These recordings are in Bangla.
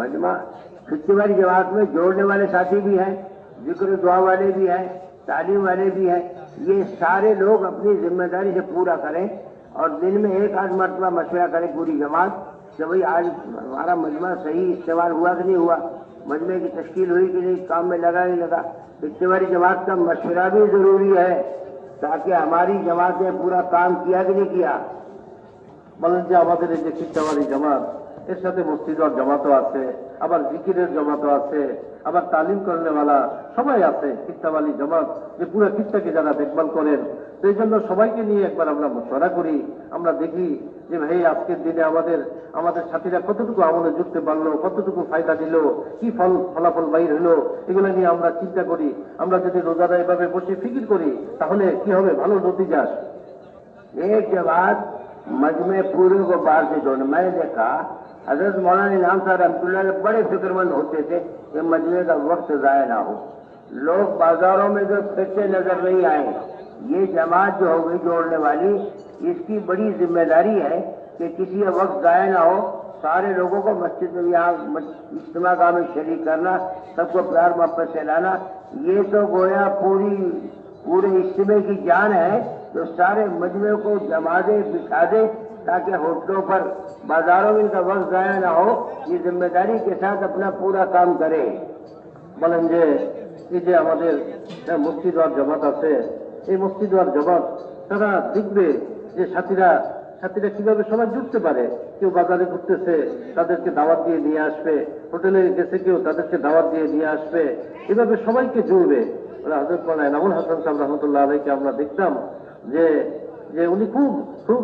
مجمع چھٹی والی جماعت میں جوڑنے والے ساتھی بھی ہیں، ذکر دعا والے بھی ہیں، تعلیم والے بھی ہیں۔ یہ سارے لوگ اپنی ذمہ داری سے پورا کریں اور دن میں ایک آدھ مرتبہ مشورہ کریں پوری جماعت کہ بھائی آج ہمارا مجمع صحیح استعمال ہوا کہ نہیں ہوا؟ مجمع کی تشکیل ہوئی کہ نہیں؟ کام میں لگا نہیں لگا؟ اجتماعی جماعت کا مشورہ بھی ضروری ہے تاکہ ہماری جماعت نے پورا کام کیا کہ نہیں کیا؟ مدد جامع نے جماعت۔ এর সাথে মসজিদের জামাতও আছে আবার জিকিরের জামাতও আছে আবার তালিম করনেওয়ালা সবাই আছে খিস্টাবাড়ি জামাত যে পুরো খিস্টাকে যারা দেখভাল করেন সেই জন্য সবাইকে নিয়ে একবার আমরা মশলা করি আমরা দেখি যে ভাই আজকের দিনে আমাদের আমাদের সাথীরা কতটুকু আমলে জুটতে পারলো কতটুকু ফায়দা দিল কি ফল ফলাফল বাইর হলো এগুলো নিয়ে আমরা চিন্তা করি আমরা যদি রোজারা এভাবে বসে ফিকির করি তাহলে কি হবে ভালো নতিজা আসবে एक जमात मजमे पूरे को बाहर से जोड़ना मैंने حضرت مولانا نام صاحب رحمۃ اللہ علیہ بڑے فکر مند ہوتے تھے کہ مدینے کا وقت ضائع نہ ہو۔ لوگ بازاروں میں جو پھرتے نظر نہیں آئے، یہ جماعت جو ہوگی جوڑنے والی، اس کی بڑی ذمہ داری ہے کہ کسی وقت ضائع نہ ہو، سارے لوگوں کو مسجد میں یہاں اجتماع کا میں شریک کرنا، سب کو پیار محبت سے لانا، یہ تو گویا پوری، پورے اجتماع کی جان ہے جو سارے مجمعے کو جما دے بٹھا دے ताकि होटलों पर बाजारों में इनका वक्त जाया ना हो ये जिम्मेदारी के साथ अपना पूरा काम करे বলেন যে এই যে আমাদের মসজিদ আর জমাত আছে এই মসজিদ আর জমাত তারা দেখবে যে সাথীরা সাথীরা কিভাবে সবাই জুটতে পারে কেউ বাজারে ঘুরতেছে তাদেরকে দাওয়াত দিয়ে নিয়ে আসবে হোটেলে গেছে কেউ তাদেরকে দাওয়াত দিয়ে নিয়ে আসবে এভাবে সবাইকে জুড়বে হজরত মানে এনামুল হাসান সাহেব রহমতুল্লাহ আলাইকে আমরা দেখতাম যে যে উনি খুব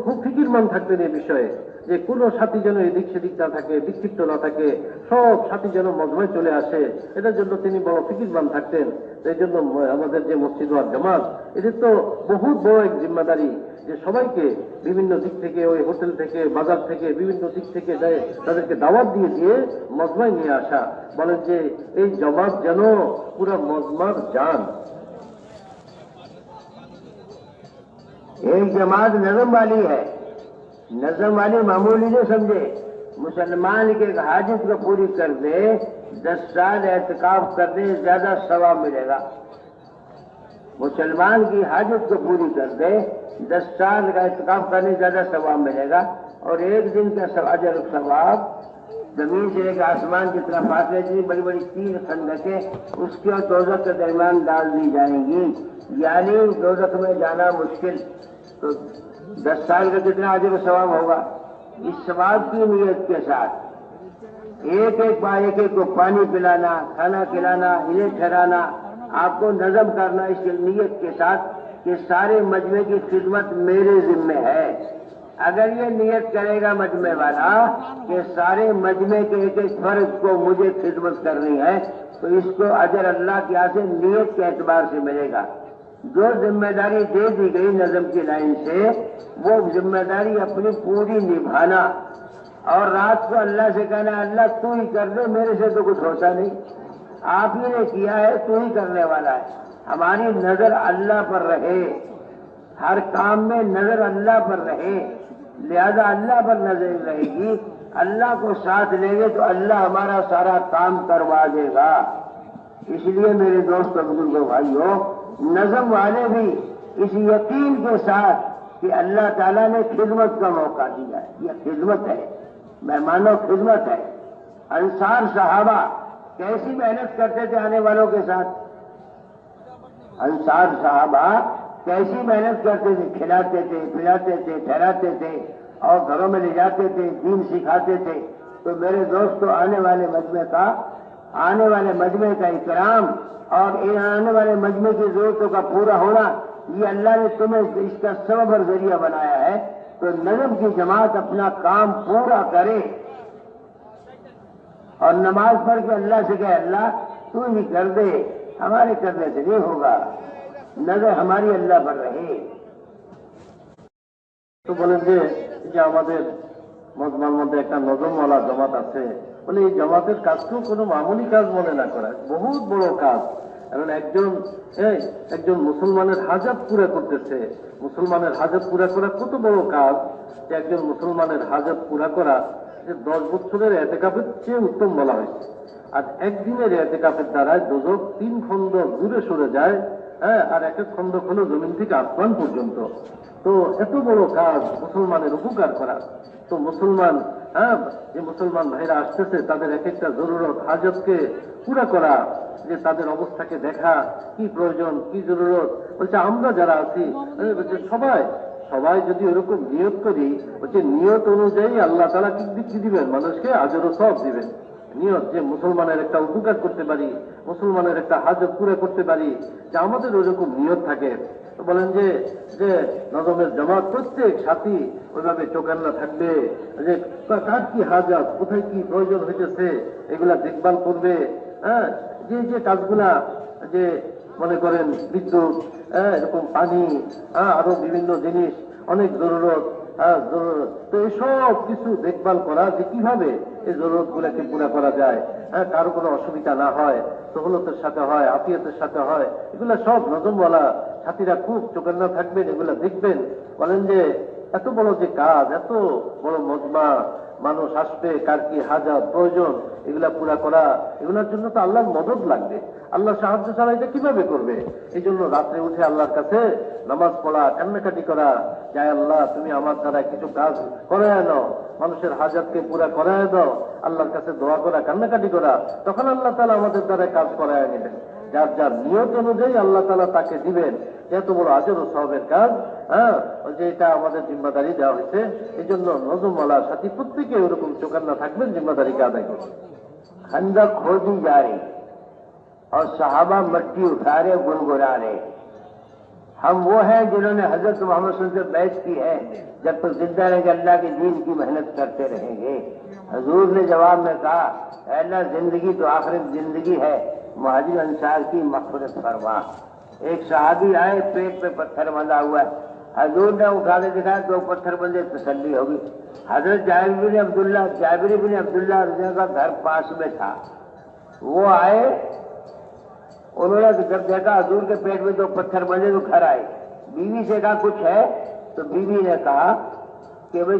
খুব ফিকিরমান থাকতেন এই বিষয়ে, যে কোন সাথী যেন এদিক সেদিক না থাকে, বিক্ষিপ্ত না থাকে, সব সাথী যেন মজমায় চলে আসে এটার জন্য তিনি বড় ফিকিরমান থাকতেন। এই জন্য আমাদের যে মসজিদ আর জামাত, এদের তো বহুত বড় এক জিম্মাদারি, যে সবাইকে বিভিন্ন দিক থেকে, ওই হোটেল থেকে, বাজার থেকে, বিভিন্ন দিক থেকে তাদেরকে দাওয়াত দিয়ে দিয়ে মজমায় নিয়ে আসা। বলেন যে এই জমাত যেন পুরো মজমার যান ایک جماعت نظم والی ہے۔ نظم والی معمولی نہیں سمجھے۔ مسلمان کے ایک حاجت کو پوری کر دے، دس سال احتکاب کر دے، زیادہ ثواب ملے گا۔ مسلمان کی حاجت کو پوری کر دے، دس سال کا احتکاب کرنے زیادہ ثواب ملے گا۔ اور ایک دن کا اجر ثواب زمین سے لے کے آسمان کی طرف فاصلے سے بڑی بڑی تین خندقیں اس کے اور دوزخ کے درمیان ڈال دی جائیں گی۔ یعنی دوزخ میں جانا مشکل۔ تو دس سال کا کتنا عجب ثواب ہوگا۔ اس ثواب کی نیت کے ساتھ ایک ایک بار ایک ایک کو پانی پلانا، کھانا کھلانا، انہیں ٹھہرانا، آپ کو نظم کرنا، اس نیت کے ساتھ کہ سارے مجمع کی خدمت میرے ذمہ ہے۔ اگر یہ نیت کرے گا مجمع والا کہ سارے مجمع کے ایک ایک فرض کو مجھے خدمت کرنی ہے، تو اس کو اجر اللہ کے سے نیت کے اعتبار سے ملے گا۔ جو ذمہ داری دے دی گئی نظم کی لائن سے، وہ ذمہ داری اپنی پوری نبھانا۔ اور رات کو اللہ سے کہنا، اللہ تو ہی کر دے، میرے سے تو کچھ ہوتا نہیں۔ آپ ہی نے کیا ہے، تو ہی کرنے والا ہے۔ ہماری نظر اللہ پر رہے۔ ہر کام میں نظر اللہ پر رہے۔ لہذا اللہ پر نظر رہے گی۔ اللہ کو ساتھ لے گے تو اللہ ہمارا سارا کام کروا دے گا۔ اس لیے میرے دوست بزرگوں بھائیوں، نظم والے بھی اس یقین کے ساتھ کہ اللہ تعالیٰ نے خدمت کا موقع دیا ہے۔ یہ خدمت ہے۔ مہمانوں خدمت ہے۔ انصار صحابہ کیسی محنت کرتے تھے آنے والوں کے ساتھ؟ انصار صحابہ کیسی محنت کرتے تھے، کھلاتے تھے، پلاتے تھے، ٹھہراتے تھے اور گھروں میں لے جاتے تھے، دین سکھاتے تھے۔ تو میرے دوستوں آنے والے مجمع کا، آنے والے مجمع کا اکرام اور ان آنے والے مجمع کی ضرورتوں کا پورا ہونا، یہ اللہ نے تمہیں اس کا سبب اور ذریعہ بنایا ہے۔ تو نظم کی جماعت اپنا کام پورا کرے۔ اور نماز پڑھ کے اللہ سے کہے، اللہ تو ہی کر دے، ہمارے کرنے سے نہیں ہوگا۔ নজর আমারই আল্লাহ পর রে তো বলেন যে যে আমাদের মজমার মধ্যে একটা নজমওয়ালা জমাত আছে। বলে এই জমাতের কাজকেও কোনো মামুলি কাজ মনে না করা, বহুত বড় কাজ। কারণ একজন একজন মুসলমানের হাজাত পুরা করতেছে। মুসলমানের হাজাত পুরা করা কত বড় কাজ যে একজন মুসলমানের হাজাত পুরা করা যে দশ বছরের এতেকাপের চেয়ে উত্তম বলা হয়েছে। আর একদিনের এতেকাপের দ্বারায় দুজক তিন খন্ড দূরে সরে যায়। হ্যাঁ আর এক এক খন্ড হলো জমিন থেকে আসমান পর্যন্ত। তো এত বড় কাজ মুসলমানের উপকার করা। তো মুসলমান হ্যাঁ যে মুসলমান ভাইরা আসতেছে, তাদের এক একটা জরুরত হাজতকে পুরা করা, যে তাদের অবস্থাকে দেখা, কি প্রয়োজন, কি জরুরত। বলছে, আমরা যারা আছি সবাই সবাই যদি ওরকম নিয়ত করি, বলছে, নিয়ত অনুযায়ী আল্লাহ কি কি দিবেন? মানুষকে আজরও সব দিবেন। নিয়ত যে মুসলমানের একটা উপকার করতে পারি মুসলমানের একটা হাজত পুরো করতে পারি যে আমাদের ওইরকম নিয়ত থাকে। তো বলেন যে যে নজমের জমা প্রত্যেক সাথী ওইভাবে চোখান্না থাকবে যে কার কি হাজাত কোথায় কি প্রয়োজন হইতেছে এগুলা দেখভাল করবে হ্যাঁ? যে যে কাজগুলা যে মনে করেন বিদ্যুৎ হ্যাঁ, এরকম পানি হ্যাঁ, আরও বিভিন্ন জিনিস অনেক জরুরত। তো এসব কিছু দেখভাল করা যে কীভাবে এই জরুরত গুলাকে পুরা করা যায় হ্যাঁ কারও কোনো অসুবিধা না হয়, সহলতের সাথে হয় আপিয়তের সাথে হয়, এগুলা সব নজমওয়ালা সাথীরা খুব চোখের না থাকবেন এগুলা দেখবেন। বলেন যে, এত বড় যে কাজ, এত বড় মজমা মানুষ আসবে কার কি হাজার প্রয়োজন, এগুলা পুরা করা, এগুলোর জন্য তো আল্লাহর মদত লাগবে। আল্লাহ সাহায্য ছাড়া এটা কীভাবে করবে? এই জন্য রাত্রে উঠে আল্লাহর কাছে নামাজ পড়া, কান্নাকাটি করা যায় আল্লাহ, তুমি আমার দ্বারা কিছু কাজ করে আনো মানুষের হাজারকে পুরা করায় দাও, আল্লাহর কাছে দোয়া করা, কান্নাকাটি করা, তখন আল্লাহ তালা আমাদের দ্বারা কাজ করায় নেবেন। যার যার নিয়ত অনুযায়ী আল্লাহ তালা তাকে দিবেন। যেহেতু বড় আজের সবের কাজ، হ্যাঁ যে এটা আমাদের জিম্মাদারি দেওয়া হয়েছে এই জন্য নজমওয়ালার সাথে প্রত্যেকে ওরকম চোকান্না থাকবেন، জিম্মাদারিকে আদায় করবেন। খান্দা کھودی যারে আর সাহাবা মট্টি উঠারে اٹھا ہم وہ ہیں جنہوں نے حضرت محمد صلی اللہ علیہ وسلم سے بیعت کی ہے، جب تک زندہ رہیں گے اللہ کے دین کی محنت کرتے رہیں گے۔ حضور نے جواب میں کہا اللہ زندگی تو آخر زندگی ہے، مہاجر انصار کی مغفرت فرما۔ ایک صحابی آئے، پیٹ پہ پتھر بندھا ہوا ہے۔ حضور نے اٹھا کے دکھایا، دو پتھر بندے تسلی ہوگی حضرت جابر بن عبداللہ، جابر بن عبداللہ رضی کا گھر پاس میں تھا۔ وہ آئے، انہوں نے جب دیکھا حضور کے پیٹ میں دو پتھر بندے تو گھر آئے۔ بیوی سے کہا، کچھ ہے؟ تو بیوی نے کہا کہ بھائی،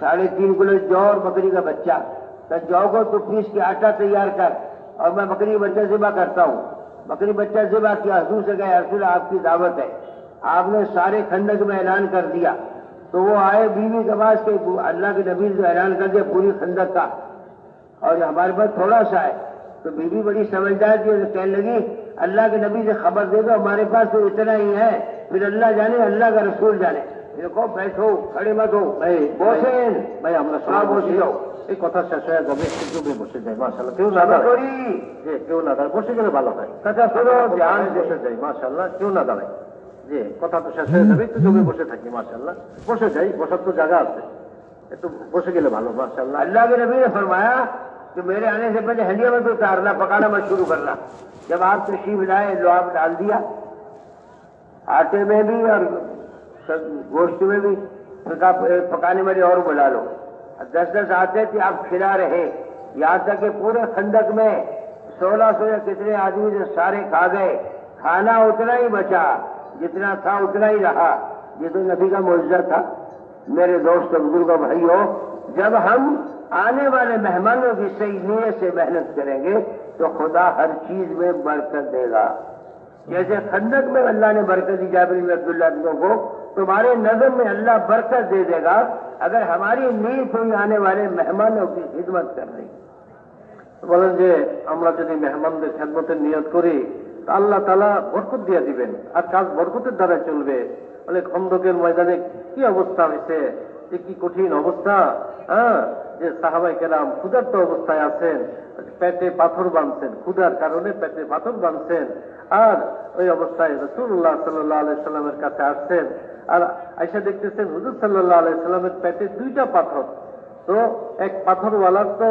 ساڑھے تین کلو جو اور بکری کا بچہ۔ تو جو کو تو پیس کے آٹا تیار کر اور میں بکری کے بچہ ذبح کرتا ہوں۔ بکری بچہ ذبح کیا حضور سے کہا رسول آپ کی دعوت ہے۔ آپ نے سارے کھنڈک میں اعلان کر دیا۔ تو وہ آئے بیوی کے پاس کہ اللہ کے نبی سے اعلان کر دیا پوری خندق کا۔ اور ہمارے پاس تھوڑا سا ہے۔ تو بیوی بڑی سمجھدار تھی کہنے لگی، اللہ کے نبی سے خبر دے دو، ہمارے پاس تو اتنا ہی ہے۔ پھر اللہ جانے، اللہ کا رسول جانے۔ বসেন ভাই আমরা সব বসে যাও এই কথা শেষ হয়ে বসে যাই মাশাআল্লাহ কেউ না দাঁড়াই যে কেউ না বসে গেলে ভালো হয় কাজা ধ্যান বসে যাই মাশাআল্লাহ কেউ না যে কথা তো শেষ হয়ে যাবে একটু জমে বসে থাকি মাশাআল্লাহ বসে যাই বসার তো জায়গা আছে اللہ فرمایا میرے آنے سے پہلے ہنڈیا میں تو اتارنا پکانا میں شروع کرنا جب آپ تشریف لائے لو آپ ڈال دیا آٹے میں بھی اور گوشت میں بھی پکانے والے اور بلا لو۔ دس دس آتے تھے آپ کھلا رہے۔ یہاں تک کہ پورے خندق میں سولہ سو یا کتنے آدمی جو سارے کھا گئے۔ کھانا اتنا ہی بچا جتنا تھا اتنا ہی رہا۔ یہ تو نبی کا معجزہ تھا۔ میرے دوست بزرگ بھائی ہو، جب ہم آنے والے مہمانوں کی صحیح نیت سے محنت کریں گے تو خدا ہر چیز میں برکت دے گا۔ جیسے خندق میں اللہ نے برکت دی جابری عبداللہ کو तुम्हारे नजर में अल्लाह बरकत दे देगा अगर हमारी नीयत हुई आने वाले मेहमानों की खिदमत करने की বলেন যে আমরা যদি মেহমানদের খেদমতের নিয়ত করি তা আল্লাহ তালা বরকত দিয়ে দিবেন আর কাজ বরকতের দ্বারা চলবে বলে খন্দকের ময়দানে কি অবস্থা হয়েছে যে কি কঠিন অবস্থা হ্যাঁ যে সাহাবাই কেরাম ক্ষুধার্ত অবস্থায় আছেন পেটে পাথর বাঁধছেন ক্ষুধার কারণে পেটে পাথর বাঁধছেন আর ওই অবস্থায় রসুল্লাহ সাল্লাহ আলাইসাল্লামের কাছে আসছেন আর আইসা দেখতেছেন হুজুর সাল্লাহ আলাইসাল্লামের পেটে দুইটা পাথর। তো এক পাথরওয়ালার তো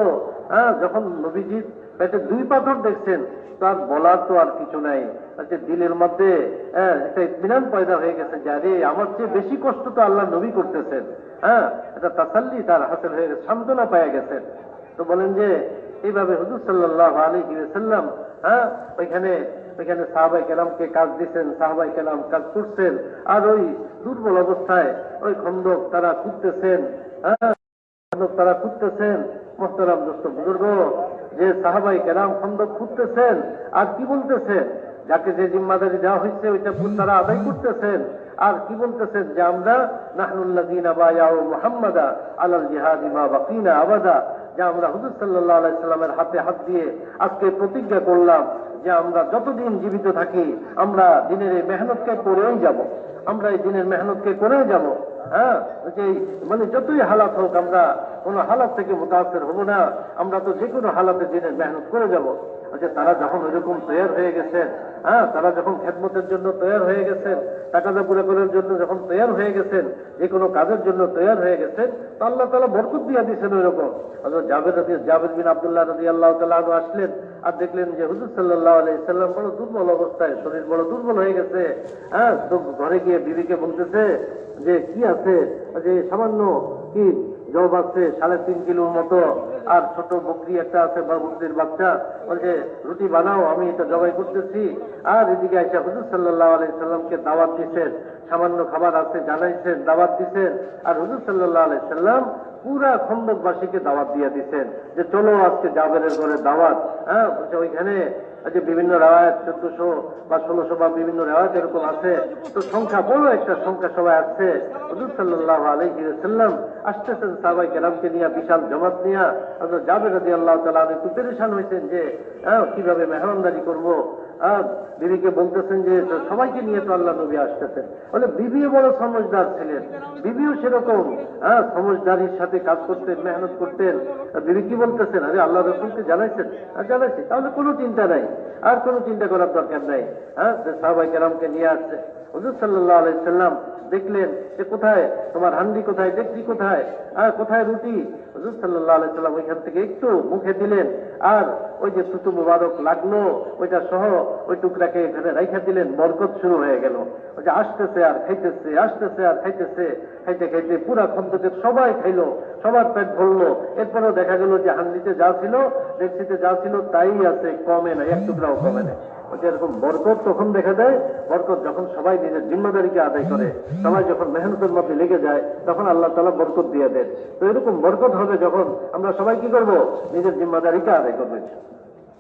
হ্যাঁ যখন নবীজি পেটে দুই পাথর দেখছেন, তার বলার তো আর কিছু নাই। আচ্ছা দিলের মধ্যে হ্যাঁ একটা ইতমিনান পয়দা হয়ে গেছে যে, আরে, আমার চেয়ে বেশি কষ্ট তো আল্লাহ নবী করতেছেন। হ্যাঁ এটা তাসাল্লি, তার হাসিল হয়ে গেছে, সান্ত্বনা পাওয়া গেছেন। তো বলেন যে, এইভাবে হুজুর সাল্লাহ আলী সাল্লাম হ্যাঁ ওইখানে ওইখানে সাহাবাই কেলামকে কাজ দিচ্ছেন সাহাবাই কেলাম কাজ করছেন, আর ওই দুর্বল অবস্থায় ওই খন্দক তারা খুঁজতেছেন হ্যাঁ খন্দক তারা খুঁজতেছেন, মোহতারাম দোস্ত বুজুর্গ, যে সাহাবাই কেরাম খন্দক খুঁজতেছেন, আর কি বলতেছেন? যাকে যে জিম্মাদারি দেওয়া হয়েছে, ওইটা তারা আদায় করতেছেন। আর কি বলতেছেন? যে আমরা নাহনুল্লাদিন আবায়াও মুহাম্মাদা আলাল জিহাদ ইমা বাকিনা আবাদা, যে আমরা হুজুর সাল্লাহ আলাইসাল্লামের হাতে হাত দিয়ে আজকে প্রতিজ্ঞা করলাম যে আমরা যতদিন জীবিত থাকি, আমরা দিনের এই মেহনতকে করেই যাব। আমরা এই দিনের মেহনতকে করেই যাব। হ্যাঁ? যে মানে যতই হালাত হোক, আমরা কোনো হালাত থেকে মোতাসের হব না। আমরা তো যে কোনো হালাতে দিনের মেহনত করে যাব। আচ্ছা তারা যখন ওইরকম তৈরি হয়ে গেছেন হ্যাঁ তারা যখন খেদমতের জন্য তৈরি হয়ে গেছেন টাকাটা পুরো করার জন্য যখন তৈরি হয়ে গেছেন, যে কোনো কাজের জন্য তৈরি হয়ে গেছেন, তো আল্লাহ তালা বরকত দিয়ে দিয়েছেন ওই রকম জাবেদ রাদি জাবেদ বিন আবদুল্লাহ রাদি আল্লাহ তালা আসলেন আর দেখলেন যে হুজুর সাল্লাহ আলাই সাল্লাম বড় দুর্বল অবস্থায়, শরীর বড় দুর্বল হয়ে গেছে। হ্যাঁ ঘরে গিয়ে বিবিকে বলতেছে যে, কি আছে? যে, সামান্য কি জব আছে, সাড়ে তিন কিলোর মতো, আর ছোট বকরি একটা আছে বা বকরির বাচ্চা, বলছে, রুটি বানাও, আমি এটা জবাই করতেছি। আর এদিকে আইসা হুজুর সাল্লাহ আলাই সাল্লামকে দাওয়াত দিচ্ছেন সামান্য খাবার আছে, জানাইছেন, দাওয়াত দিচ্ছেন আর হুজুর সাল্লাহ আলাই সাল্লাম পুরা খন্দকবাসীকে দাওয়াত দিয়ে দিচ্ছেন যে চলো আজকে জাবেরের ঘরে দাওয়াত হ্যাঁ ওইখানে যে বিভিন্ন রেওয়ায়ত, চোদ্দশো বা ষোলোশো বা বিভিন্ন রেওয়ায়ত এরকম আছে। তো সংখ্যা বড় একটা সংখ্যা সবাই আসছে হজুর সাল্লাহ সাল্লাম আসতেছেন সাবাই কেরামকে নিয়ে বিশাল জমাত নিয়ে যাবে রাজি আল্লাহ তালা একটু পেরেশান হয়েছেন যে হ্যাঁ কীভাবে মেহমানদারি করব? বিবিকে বলতেছেন যে, সবাইকে নিয়ে তো আল্লাহ নবী আসতেছেন। বলে বিবিও বড় সমজদার ছিলেন। বিবিও সেরকম হ্যাঁ সমজদারির সাথে কাজ করতেন, মেহনত করতেন। বিবি কি বলতেছেন? আরে, আল্লাহ রসুলকে জানাইছেন। আর জানাইছে। তাহলে কোনো চিন্তা নাই। আর কোনো চিন্তা করার দরকার নাই। হ্যাঁ সাহবাই কেরামকে নিয়ে আসছে। হুজুর সাল্লাহ আলাইসাল্লাম দেখলেন যে কোথায় তোমার হান্ডি কোথায় ডেকরি কোথায়, আর কোথায় রুটি? হুজুর সাল্লাহ আলাইসাল্লাম ওইখান থেকে একটু মুখে দিলেন, আর ওই যে থুতু মুবারক লাগল, ওইটা সহ ওই টুকরাকে এখানে রাইখা দিলেন, বরকত শুরু হয়ে গেল। ওই যে আসতেছে আর খাইতেছে, আসতেছে আর খাইতেছে, খাইতে খাইতে পুরা খন্দকের সবাই খাইলো। সবার পেট ভরলো। এরপরেও দেখা গেল যে হান্ডিতে যা ছিল ডেকসিতে যা ছিল, তাই আছে, কমে না এক টুকরাও কমে না এরকম বরকত তখন দেখা দেয়, বরকত যখন সবাই নিজের জিম্মাদারিকে আদায় করে, সবাই যখন মেহনতের মধ্যে লেগে যায়, তখন আল্লাহ তালা বরকত দিয়ে দেন। তো এরকম বরকত হবে যখন, আমরা সবাই কি করব? নিজের জিম্মাদারিকে আদায় করব।